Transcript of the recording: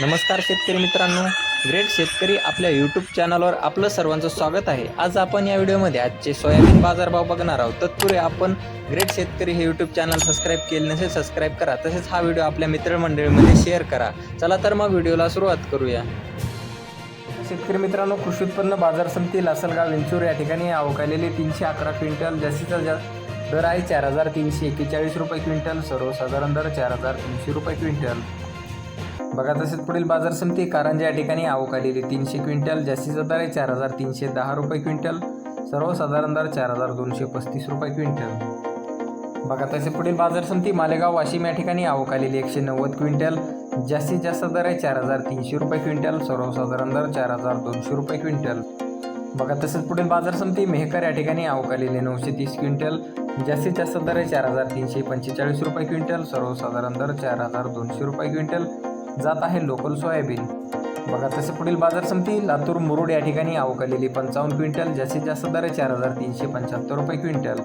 नमस्कार शेतकरी मित्रांनो. ग्रेट शेतकरी आपल्या यूट्यूब चॅनलवर आपलं सर्वांचं स्वागत आहे. आज आपण या व्हिडिओमध्ये आजचे सोयाबीन बाजारभाव बघणार आहोत. तत्पूर्वी आपण ग्रेट शेतकरी हे यूट्यूब चॅनल सबस्क्राईब केले नसेल सबस्क्राईब करा. तसेच हा व्हिडिओ आपल्या मित्रमंडळीमध्ये शेअर करा. चला तर मग व्हिडिओला सुरुवात करूया. शेतकरी मित्रांनो कृषी उत्पन्न बाजार समिती लासलगाव विंचूर या ठिकाणी अवकालेले तीनशे अकरा क्विंटल जास्तीचा जास्त दर आहे. चार हजार तीनशे एक्केचाळीस रुपये क्विंटल सर्वसाधारण दर चार हजार तीनशे रुपये क्विंटल. बघा तसेच पुढील बाजार समिती कारंजा या ठिकाणी आवक आलेली तीनशे क्विंटल जास्तीचा दर आहे चार हजार तीनशे दहा रुपये क्विंटल सर्वसाधारण दर चार हजार दोनशे पस्तीस रुपये क्विंटल. बघा तसे पुढील बाजार समिती मालेगाव वाशिम या ठिकाणी आवक आलेली एकशे नव्वद क्विंटल जास्तीत जास्त दर आहे चार हजार तीनशे रुपये क्विंटल सर्वसाधारण दर चार हजार दोनशे रुपये क्विंटल. बघा तसेच पुढील बाजार समिती मेहकर या ठिकाणी आवक आलेली नऊशे तीस क्विंटल जास्तीत जास्त दर आहे चार हजार तीनशे पंचेचाळीस रुपये क्विंटल सर्वसाधारण दर चार हजार दोनशे रुपये क्विंटल. जात आहे लोकल सोयाबीन. बघा तसे पुढील बाजार समिती लातूर मुरुड या ठिकाणी आवक पंचावन्न क्विंटल जास्तीत जास्त दर आहे चार हजार तीनशे पंच्याहत्तर रुपये क्विंटल.